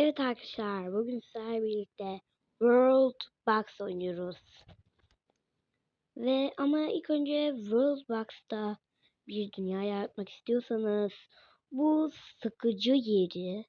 Evet arkadaşlar bugün sizlerle birlikte World Box oynuyoruz. Ve ama ilk önce World Box'ta bir dünya yaratmak istiyorsanız bu sıkıcı yeri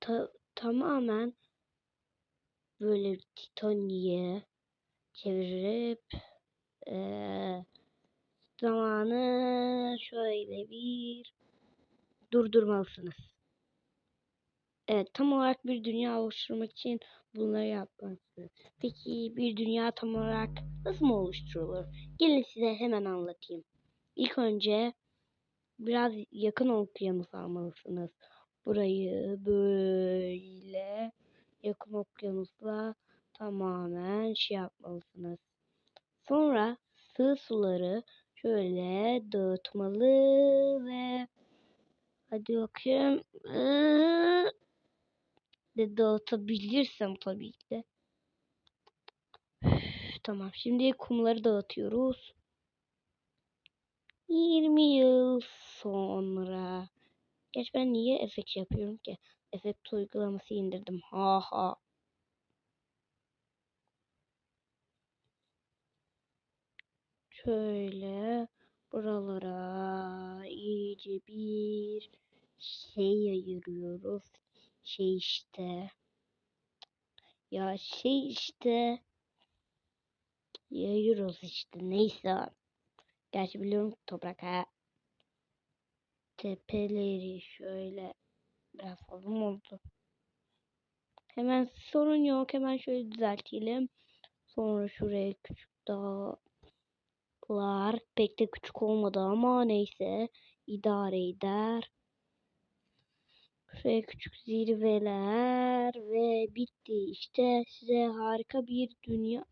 ta tamamen böyle titaniye çevirip ee, zamanı şöyle bir durdurmalısınız. Evet tam olarak bir dünya oluşturmak için bunları yapmalısınız. Peki bir dünya tam olarak nasıl mı oluşturulur? Gelin size hemen anlatayım. İlk önce biraz yakın okyanus almalısınız. Burayı böyle yakın okyanusla tamamen şey yapmalısınız. Sonra sığ suları şöyle dağıtmalı ve hadi bakayım de dağıtabilirsem tabii ki de. tamam şimdi kumları dağıtıyoruz. 20 yıl sonra. Geç ben niye efekt yapıyorum ki? Efekt uygulaması indirdim. Ha ha. Şöyle buralara iyice bir şey ayırıyoruz. Şey işte. Ya şey işte. Yayıyoruz işte. Neyse. Gerçi biliyorum toprak ha. Tepeleri şöyle biraz fazla oldu? Hemen sorun yok. Hemen şöyle düzeltelim. Sonra şuraya küçük dağlar. Pek de küçük olmadı ama neyse. idare eder. Şuraya küçük zirveler ve bitti. İşte size harika bir dünya.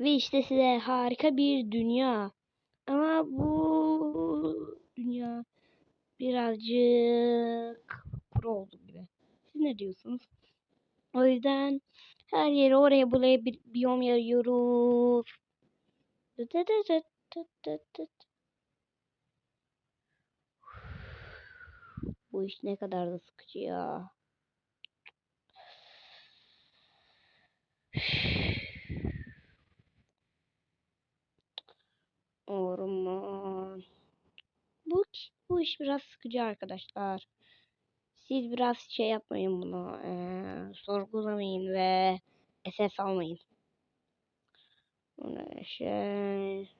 Ve işte size harika bir dünya. Ama bu dünya birazcık kuru oldu gibi. Siz ne diyorsunuz? O yüzden her yeri oraya buraya bir biyom yayıyoruz. Bu iş ne kadar da sıkıcı ya. Orman. Bu, bu iş biraz sıkıcı arkadaşlar. Siz biraz şey yapmayın bunu. Ee, sorgulamayın ve SS almayın. Şey...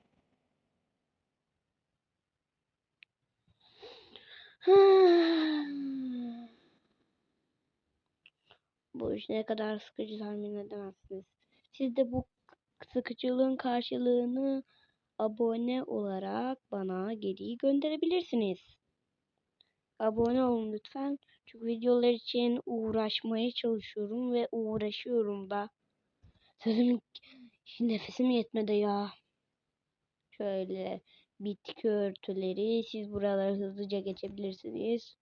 bu iş ne kadar sıkıcı tahmin edemezsiniz. Siz de bu sıkıcılığın karşılığını abone olarak bana geri gönderebilirsiniz. Abone olun lütfen. Çünkü videolar için uğraşmaya çalışıyorum ve uğraşıyorum da. Sözüm nefesim yetmedi ya. Şöyle bitki örtüleri. Siz buraları hızlıca geçebilirsiniz.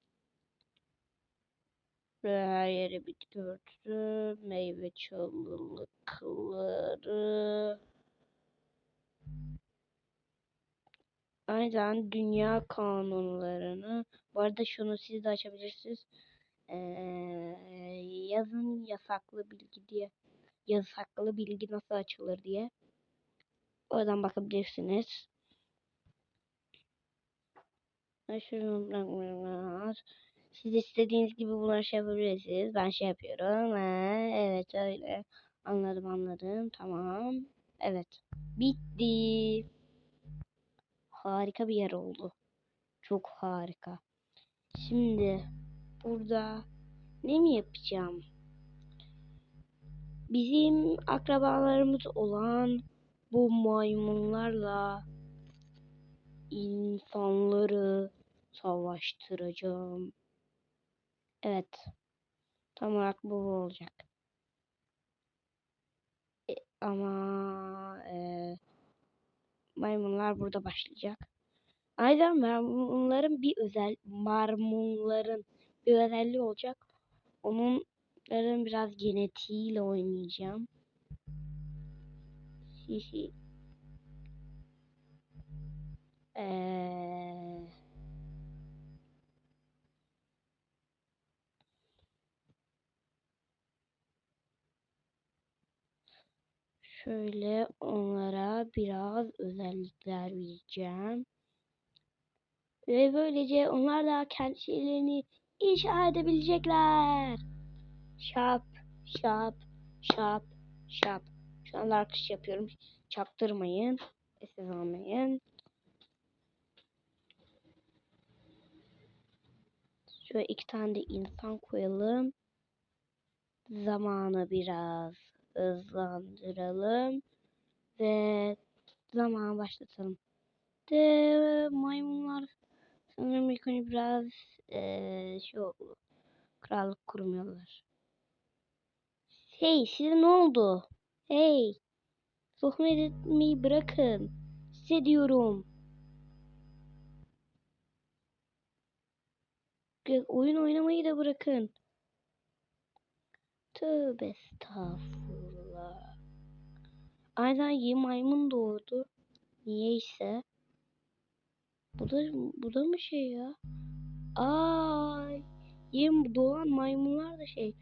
Ve her yere bitki örtüsü, meyve çalılıkları. Aynı zamanda dünya kanunlarını. Bu arada şunu siz de açabilirsiniz. Ee, yazın yasaklı bilgi diye. Yasaklı bilgi nasıl açılır diye. Oradan bakabilirsiniz. Şunu Siz istediğiniz gibi bunları şey yapabilirsiniz. Ben şey yapıyorum. Evet öyle. Anladım anladım. Tamam. Evet. Bitti harika bir yer oldu. Çok harika. Şimdi burada ne mi yapacağım? Bizim akrabalarımız olan bu maymunlarla insanları savaştıracağım. Evet. Tam olarak bu olacak. E, ama e, maymunlar burada başlayacak. Ayrıca maymunların bir özel maymunların bir özelliği olacak. Onların biraz genetiğiyle oynayacağım. Hihi. Ee, Şöyle onlara biraz özellikler vereceğim. Ve böylece onlar da kendi şeylerini inşa edebilecekler. Şap, şap, şap, şap. Şu anda akış yapıyorum. Çaktırmayın. Ses almayın. Şöyle iki tane de insan koyalım. Zamanı biraz hızlandıralım. Ve zaman başlatalım. De maymunlar sanırım ilk önce biraz eee şey. Krallık kurmuyorlar. Hey size ne oldu? Hey. Sohbet etmeyi bırakın. Size diyorum. Oyun oynamayı da bırakın. Tövbe estağfurullah. Aynen yeni maymun doğdu. Niyeyse. Bu da, bu da mı şey ya? Ay. Yeni doğan maymunlar da şey.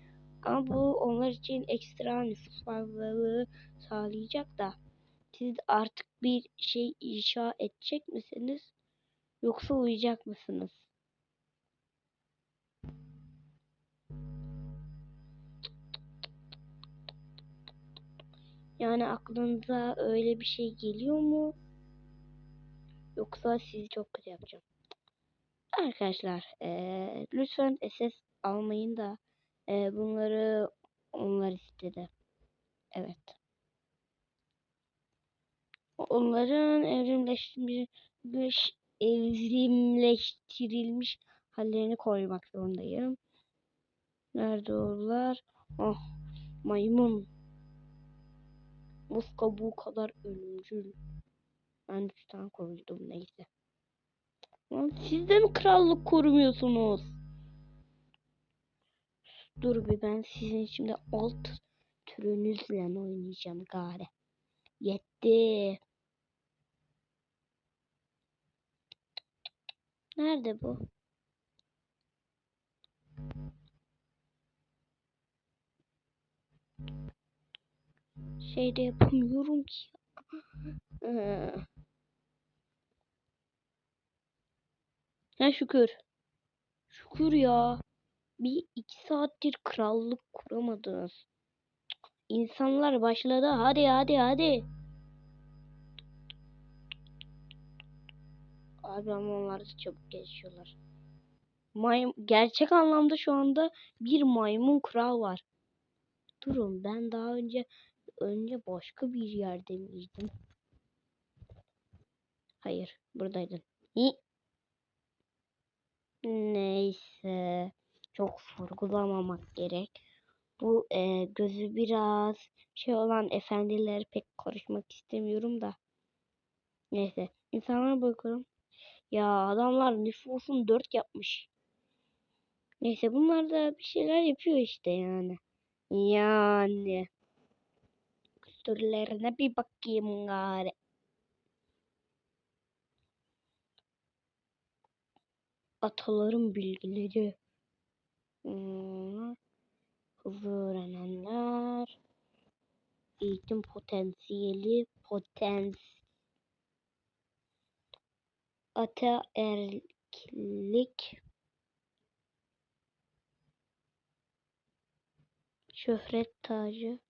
Ama bu onlar için ekstra nüfus fazlalığı sağlayacak da. Siz artık bir şey inşa edecek misiniz? Yoksa uyuyacak mısınız? Yani aklınıza öyle bir şey geliyor mu? Yoksa sizi çok kötü yapacağım. Arkadaşlar eee, lütfen SS almayın da eee, bunları onlar istedi. Evet. Onların evrimleştirilmiş, evrimleştirilmiş hallerini koymak zorundayım. Nerede onlar? Oh, maymun. Muz kabuğu kadar ölümcül. Ben üç tane koydum neyse. Lan siz de mi krallık korumuyorsunuz? Dur bir ben sizin şimdi alt türünüzle oynayacağım gari. Yetti. Nerede bu? Şeyde yapamıyorum ki. Ha şükür. Şükür ya. Bir iki saattir krallık kuramadınız. İnsanlar başladı. Hadi hadi hadi. Abi ama onlar da çabuk geçiyorlar. May gerçek anlamda şu anda bir maymun kral var. Durun ben daha önce önce başka bir yerde miydim? Hayır buradaydın. Hi. Neyse. Çok sorgulamamak gerek. Bu e, gözü biraz şey olan efendiler pek konuşmak istemiyorum da. Neyse. İnsanlara bakıyorum. Ya adamlar nüfusunu dört yapmış. Neyse bunlar da bir şeyler yapıyor işte yani. Yani. Türlerine bir bakayım gari. Ataların bilgileri. Hmm. Öğrenenler. Eğitim potansiyeli. Potens. Ataerkillik. Şöhret tacı.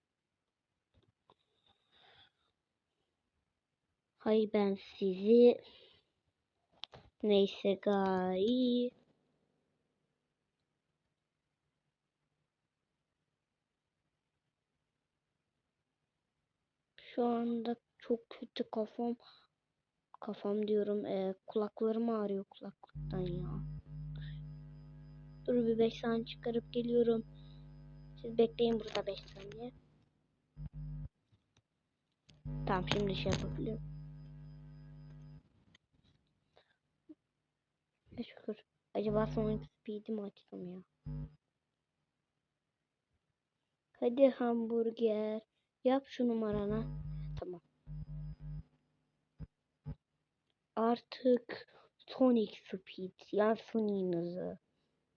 Hay ben sizi neyse gari şu anda çok kötü kafam kafam diyorum e, kulaklarım ağrıyor kulaklıktan ya. Dur bir 5 saniye çıkarıp geliyorum. Siz bekleyin burada 5 saniye. Tamam şimdi şey yapabiliyorum. Ne şükür. Acaba Sonic Speed'i mi açsam ya? Hadi hamburger. Yap şu numarana. Tamam. Artık Sonic Speed. Ya Sonic'in hızı.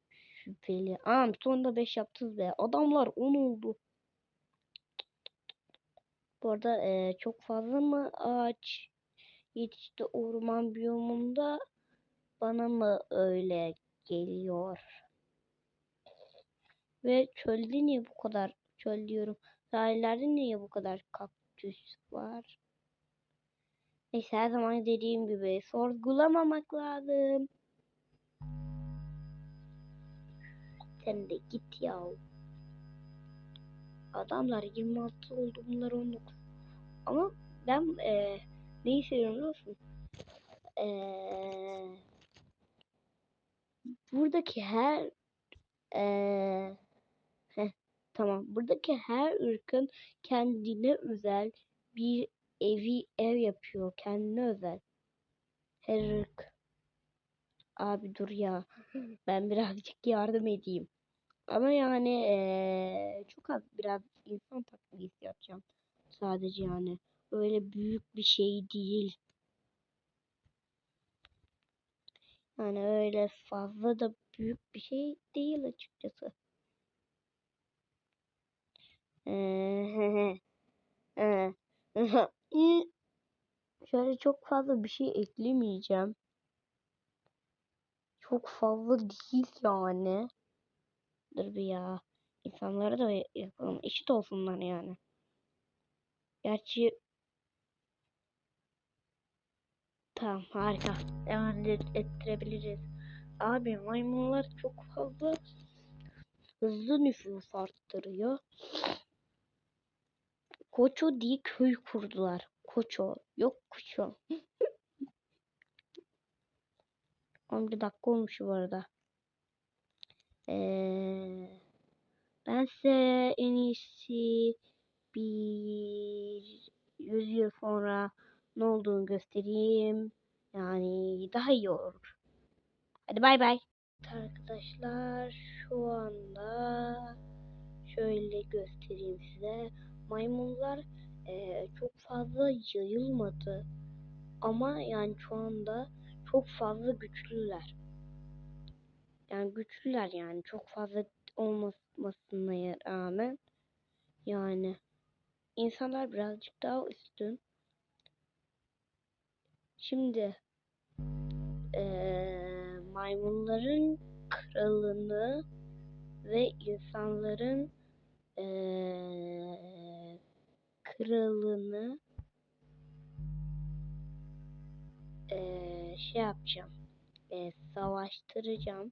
Şüpheli. Aa sonunda 5 yaptınız be. Adamlar 10 oldu. Bu arada e, çok fazla mı ağaç yetişti orman biyomunda bana mı öyle geliyor? Ve çölde niye bu kadar çöl diyorum. Sahillerde niye bu kadar kaktüs var? Neyse her zaman dediğim gibi sorgulamamak lazım. Sen de git ya. Adamlar 26 oldu bunlar 19. Ama ben e, neyi seviyorum biliyor musun? E, buradaki her e, heh, tamam buradaki her ırkın kendine özel bir evi ev yapıyor kendine özel. Her ırk. Abi dur ya. Ben birazcık yardım edeyim. Ama yani ee, çok az biraz insan taklidi yapacağım. Sadece yani. Öyle büyük bir şey değil. Yani öyle fazla da büyük bir şey değil açıkçası. Şöyle çok fazla bir şey eklemeyeceğim. Çok fazla değil yani. Dur bir ya. İnsanlara da yapalım. Eşit olsunlar yani. Gerçi Tamam harika. Devam ettirebiliriz. Abi maymunlar çok fazla hızlı nüfus arttırıyor. Koço diye köy kurdular. Koço. Yok Koço. 11 dakika olmuş bu arada. Ee, ben size en iyisi bir 100 yıl sonra ne olduğunu göstereyim. Yani daha iyi olur. Hadi bay bay. Arkadaşlar şu anda şöyle göstereyim size. Maymunlar e, çok fazla yayılmadı. Ama yani şu anda çok fazla güçlüler. Yani güçlüler yani çok fazla olmasına rağmen yani insanlar birazcık daha üstün. Şimdi ee, maymunların kralını ve insanların ee, kralını ee, şey yapacağım. E, savaştıracağım.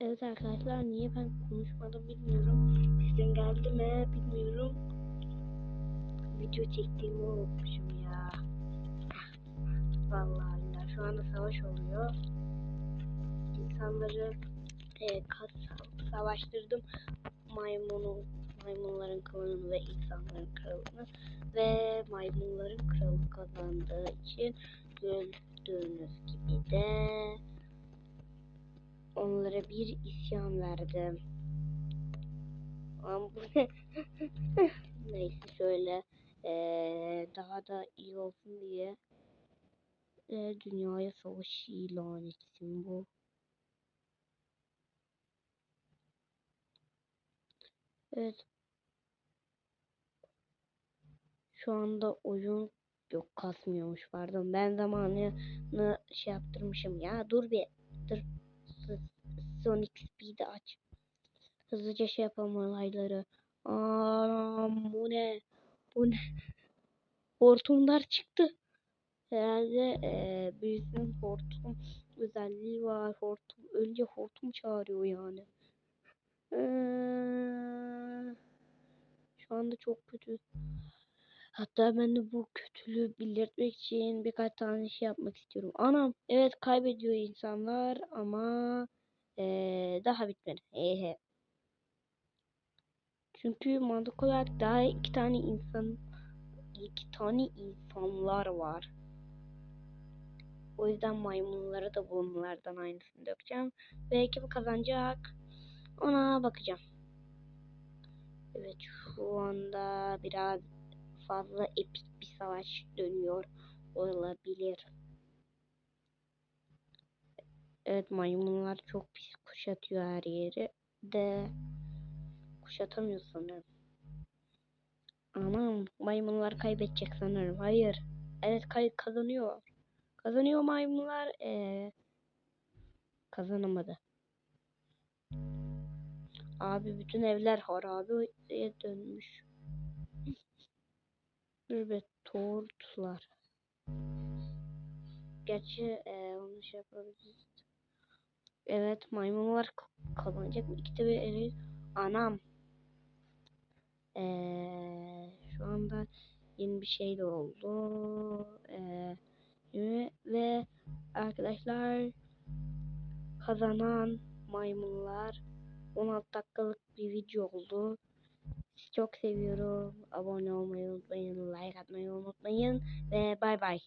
Evet arkadaşlar niye ben konuşmadım bilmiyorum. Sesim geldi mi bilmiyorum. Video çektiğimi unutmuşum ya. Vallahi billahi şu anda savaş oluyor. İnsanları e, kas, savaştırdım. Maymunun, maymunların kralını ve insanların kralını ve maymunların kralı kazandığı için gördüğünüz gibi de onlara bir isyan verdim. Ama bu ne? Neyse şöyle eee, daha da iyi olsun diye eee, dünyaya savaş ilan etsin bu. Evet. Şu anda oyun yok kasmıyormuş pardon. Ben zamanını şey yaptırmışım ya. Dur bir. Dur. S- Sonic Speed'i aç. Hızlıca şey yapalım olayları. Aa, bu ne? Bu ne? Hortumlar çıktı. Herhalde eee birisinin hortum özelliği var. Hortum önce hortum çağırıyor yani. Eee, şu anda çok kötü. Hatta ben de bu kötülüğü belirtmek için birkaç tane şey yapmak istiyorum. Anam evet kaybediyor insanlar ama eee, daha bitmedi. Ehe. Çünkü mantık olarak daha iki tane insan iki tane insanlar var. O yüzden maymunlara da bunlardan aynısını dökeceğim. Ve kim kazanacak? Ona bakacağım. Evet şu anda biraz fazla epik bir savaş dönüyor olabilir. Evet maymunlar çok pis kuşatıyor her yeri de kuşatamıyor sanırım. Anam maymunlar kaybedecek sanırım. Hayır. Evet kay kazanıyor. Kazanıyor maymunlar. Ee, kazanamadı. Abi bütün evler harabeye dönmüş. Bir be tortlar. Gerçi e, onu şey yapabiliriz. Evet maymunlar kazanacak mı? İkide bir eli. Anam. Eee şu anda yeni bir şey de oldu. Ve- ve arkadaşlar kazanan maymunlar 16 dakikalık bir video oldu. Sizi çok seviyorum. Abone olmayı unutmayın. Like atmayı unutmayın. Ve bay bay.